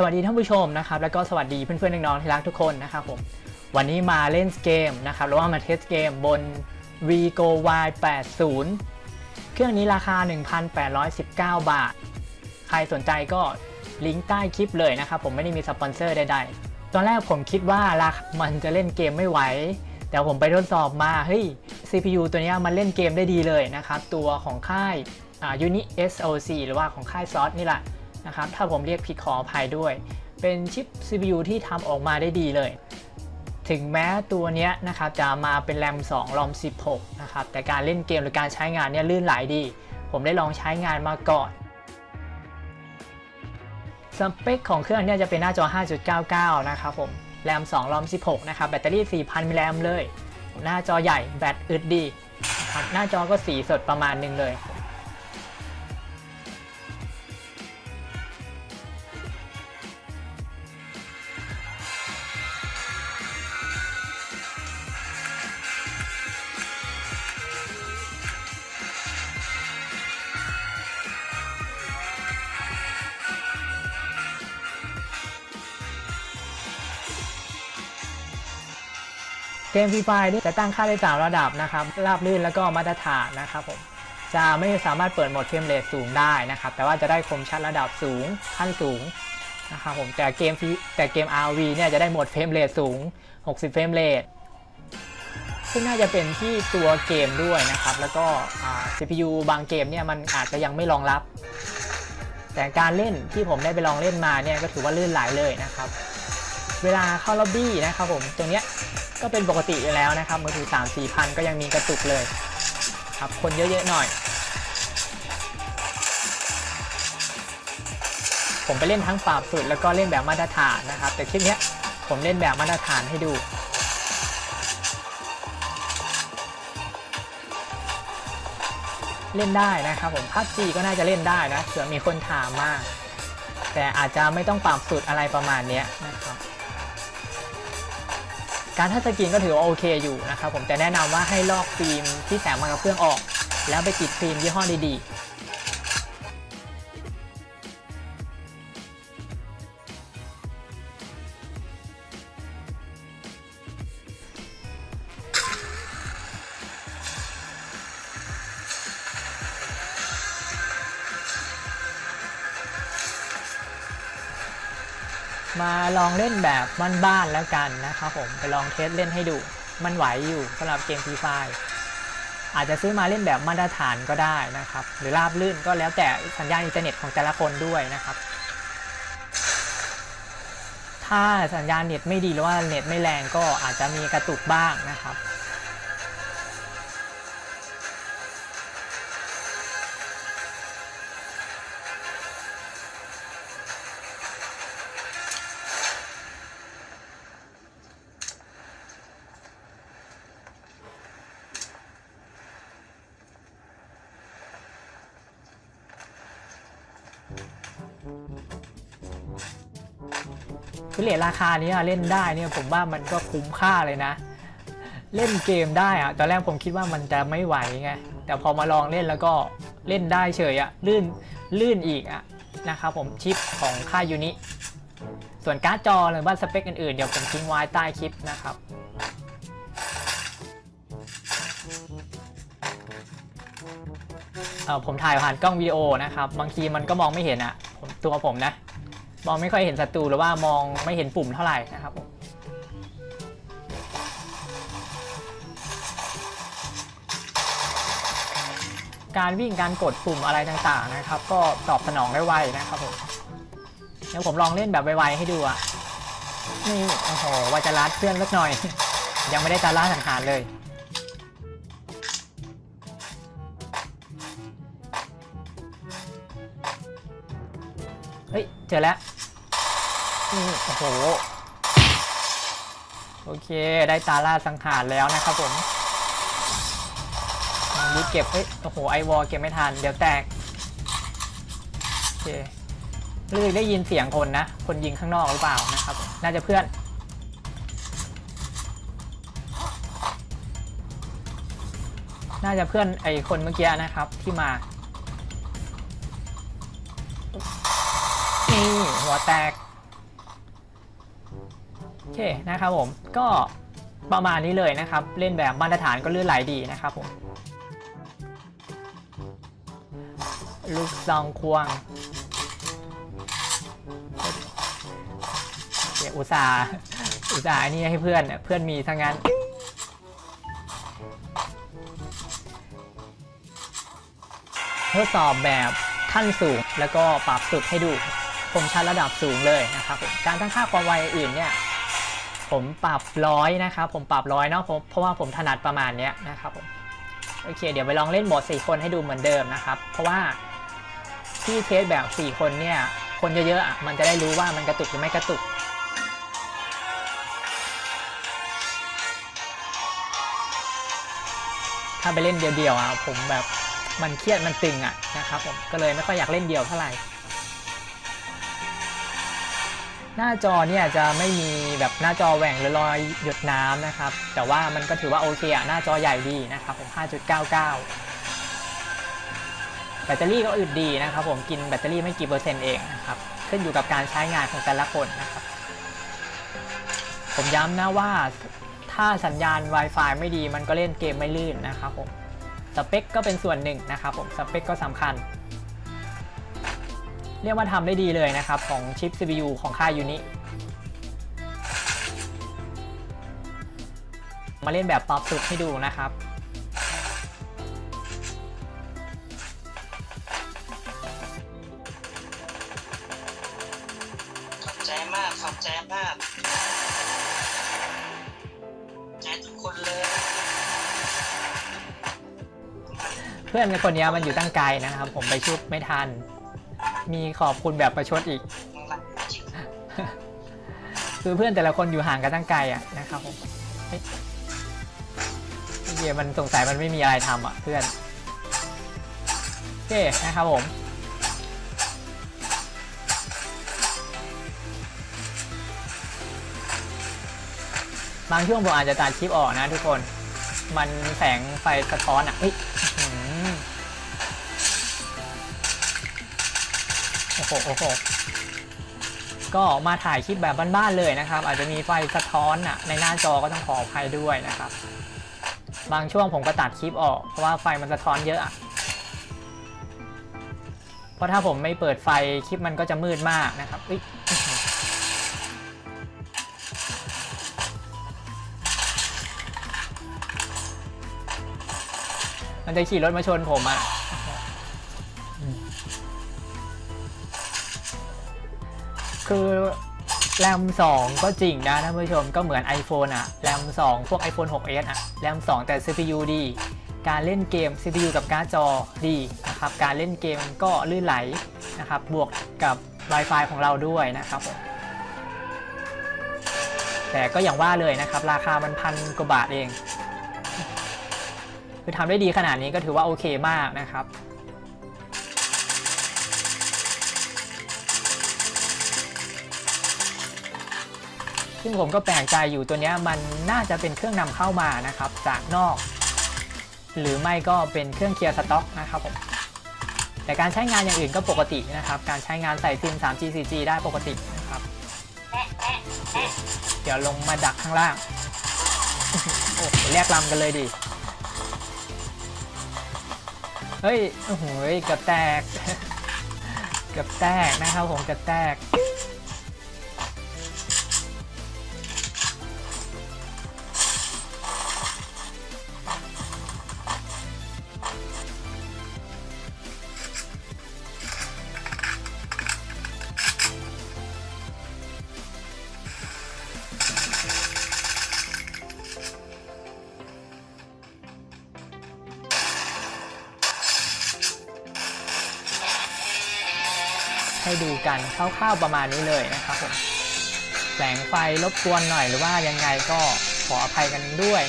สวัสดีท่านผู้ชมนะครับแล้วก็สวัสดีเพื่อนๆน้องๆที่รักทุกคนนะครับผมวันนี้มาเล่นเกมนะครับหรือว่ามาเทสเกมบน Vigo Y80 เครื่องนี้ราคา 1,819 บาท ใครสนใจก็ลิงก์ใต้คลิปเลยนะครับผมไม่ได้มีสปอนเซอร์ใดๆ ตอนแรกผมคิดว่าราคามันจะเล่นเกมไม่ไหว แต่ผมไปทดสอบมาเฮ้ย CPU ตัวนี้มันเล่นเกมได้ดีเลยนะครับ ตัวของค่ายอ่า Uni SoC หรือว่าของค่ายซอสนี่แหละ นะครับ ถ้าผมเรียกผิดขออภัยด้วย เป็นชิป CPU ที่ทำออกมาได้ดีเลย ถึงแม้ตัวเนี้ยนะครับจะมาเป็นแรม2รอม 16 นะครับ แต่การเล่นเกมหรือการใช้งานเนี่ยลื่นไหลดี ผมได้ลองใช้งานมาก่อนสเปคของเครื่องเนี่ยจะเป็นหน้าจอ 5.99 นะครับผม แรม 2 รอม 16 นะครับ แบตเตอรี่ 4,000 มิลลิแอมเลย หน้าจอใหญ่ แบตอึดดีครับหน้าจอก็สีสดประมาณหนึงเลย กมฟรีไฟนี่จะตั้งค่าได้สามระดับนะครับ ราบลื่นแล้วก็มาตรฐานนะครับผม จะไม่สามารถเปิดโหมดเฟรมเรทสูงได้นะครับ แต่ว่าจะได้คมชัดระดับสูง ขั้นสูงนะครับผม แต่เกมฟีแต่เกม RV เนี่ยจะได้โหมดเฟรมเรทสูง 60 เฟรมเรท ซึ่งน่าจะเป็นที่ตัวเกมด้วยนะครับ แล้วก็ CPU บางเกมเนี่ยมันอาจจะยังไม่รองรับ แต่การเล่นที่ผมได้ไปลองเล่นมาเนี่ยก็ถือว่าลื่นไหลเลยนะครับ เวลาเข้าล็อบบี้นะครับผมตรงเนี้ยก็เป็นปกติอยู่แล้วนะครับมือถือ3 4พันก็ยังมีกระตุกเลยครับคนเยอะๆหน่อย ผมไปเล่นทั้งปรับสุดแล้วก็เล่นแบบมาตรฐานนะครับ แต่คลิปนี้ผมเล่นแบบมาตรฐานให้ดูเล่นได้นะครับผมพับจีก็น่าจะเล่นได้นะเผื่อมีคนถามมาก แต่อาจจะไม่ต้องปรับสุดอะไรประมาณนี้นะครับ การทัชสกรีนก็ถือว่าโอเคอยู่นะครับผมแต่แนะนำว่าให้ลอกฟิล์มที่แสงมากับเครื่องออก แล้วไปติดฟิล์มยี่ห้อดีๆ มาลองเล่นแบบบ้านๆแล้วกันนะครับผมไปลองเทสเล่นให้ดู มันไหวอยู่สำหรับเกมฟรีไฟอาจจะซื้อมาเล่นแบบมาตรฐานก็ได้นะครับ หรือราบลื่นก็แล้วแต่สัญญาณอินเทอร์เน็ตของแต่ละคนด้วยนะครับ ถ้าสัญญาณเน็ตไม่ดีหรือว่าเน็ตไม่แรงก็อาจจะมีกระตุกบ้างนะครับ คือเลทราคานี้เล่นได้เนี่ยผมว่ามันก็คุ้มค่าเลยนะ เล่นเกมได้อะตอนแรกผมคิดว่ามันจะไม่ไหวไง แต่พอมาลองเล่นแล้วก็เล่นได้เฉยอะลื่นลื่นอีกอะนะครับผมชิปของค่ายยูนิส่วนการ์ดจอหรือว่าสเปคอื่นๆ เดี๋ยวผมทิ้งไว้ใต้คลิปนะครับเออผมถ่ายผ่านกล้องวิดีโอนะครับ บางทีมันก็มองไม่เห็นอะผมตัวผมนะ มองไม่ค่อยเห็นศัตรูหรือว่ามองไม่เห็นปุ่มเท่าไหร่นะครับผมการวิ่งการกดปุ่มอะไรต่างๆนะครับ ก็ตอบสนองได้ไวนะครับผมเดี๋ยวผมลองเล่นแบบไวๆให้ดูอะนี่โอ้โหว่าจะลัดเพื่อนสักหน่อย ยังไม่ได้ตาล่าสังหารเลย เจอแล้วโอ้โห โอเค ได้ตาล่าสังหารแล้วนะครับผมยึดเก็บ เฮ้ย โอ้โห ไอวอลเก็บไม่ทัน เดี๋ยวแตก โอเครู้สึกได้ยินเสียงคนนะ คนยิงข้างนอกหรือเปล่านะครับ น่าจะเพื่อน น่าจะเพื่อนไอคนเมื่อกี้นะครับที่มา นี่หัวแตก โอเคนะครับผม ก็ประมาณนี้เลยนะครับ เล่นแบบมาตรฐานก็เลื่อนไหลดีนะครับผม ลูกซองควงเดี๋ยวอุตส่าห์อุตส่าห์อันนี้ให้เพื่อนเพื่อนมีทั้งนั้นทดสอบแบบขั้นสูงแล้วก็ปรับสุดให้ดู มชัดระดับสูงเลยนะครับผมการตั้งค่าความไวอื่นเนี่ยผมปรับร้อยนะครับผมปรับร้อยเนาะผมเพราะว่าผมถนัดประมาณเนี้ยนะครับผมโอเค เดี๋ยวไปลองเล่นโหมด 4 คนให้ดูเหมือนเดิมนะครับ เพราะว่าที่เทสแบบ 4 คนเนี่ย คนเยอะๆอะมันจะได้รู้ว่ามันกระตุกหรือไม่กระตุกถ้าไปเล่นเดียวๆอะผมแบบมันเครียดมันตึงอะนะครับผมก็เลยไม่ค่อยอยากเล่นเดียวเท่าไหร่ หน้าจอเนี่ยจะไม่มีแบบหน้าจอแหว่งหรือรอยหยดน้ำนะครับ แต่ว่ามันก็ถือว่าโอเคอะหน้าจอใหญ่ดีนะครับผม 5.99 แบตเตอรี่ก็อึดดีนะครับผมกินแบตเตอรี่ไม่กี่เปอร์เซ็นต์เองนะครับ ขึ้นอยู่กับการใช้งานของแต่ละคนนะครับ ผมย้ำนะว่าถ้าสัญญาณ Wi-Fi ไม่ดีมันก็เล่นเกมไม่ลื่นนะครับผม สเปคก็เป็นส่วนหนึ่งนะครับผม สเปคก็สำคัญ เรียกว่าทำได้ดีเลยนะครับ ของชิป CPU ของค่ายยูนิมาเล่นแบบปรับสุดให้ดูนะครับขอบใจมากขอบใจมากใจทุกคนเลย เพื่อนคนนี้มันอยู่ตั้งไกลนะครับ ผมไปชุบไม่ทัน มีขอบคุณแบบประชดอีก คือเพื่อนแต่ละคนอยู่ห่างกันตั้งไกลอะนะครับผมเฮียมันสงสัยมันไม่มีอะไรทำอะเพื่อนโอเคนะครับผมบางช่วงผมอาจจะตัดคลิปออกนะทุกคน มันแสงไฟสะท้อนอะเฮ้ย โอ้โหโอ้โหก็มาถ่ายคลิปแบบบ้านๆเลยนะครับ อาจจะมีไฟสะท้อนอะในหน้าจอก็ต้องขออภัยด้วยนะครับ บางช่วงผมก็ตัดคลิปออกเพราะว่าไฟมันสะท้อนเยอะอะเพราะถ้าผมไม่เปิดไฟคลิปมันก็จะมืดมากนะครับอุ๊ยมันจะขี่รถมาชนผมอะ คือแรม2 ก็จริงนะท่านผู้ชมก็เหมือน iPhone อะแรม2 พวก iPhone 6s อะแรม2 แต่ CPU ดี การเล่นเกม CPU กับการ์ดจอดีนะครับการเล่นเกมก็ลื่นไหลนะครับบวกกับ Wi-Fi ของเราด้วยนะครับผมแต่ก็อย่างว่าเลยนะครับ ราคามันพันกว่าบาทเอง คือทำได้ดีขนาดนี้ก็ถือว่าโอเคมากนะครับ ซึ่งผมก็แปลกใจอยู่ตัวนี้มันน่าจะเป็นเครื่องนำเข้ามานะครับจากนอก หรือไม่ก็เป็นเครื่องเคลียร์สต็อกนะครับผมแต่การใช้งานอย่างอื่นก็ปกตินะครับ การใช้งานใส่ซิม 3G 4G ได้ปกตินะครับ เดี๋ยวลงมาดักข้างล่าง โอ้แลกลำกันเลยดิ เฮ้ย โอ้โหเกือบแตก เกือบแตกนะครับผมเกือบแตก ให้ดูกันคร่าวๆประมาณนี้เลยนะครับผมแสงไฟรบกวนหน่อยหรือว่ายังไงก็ขออภัยกันด้วย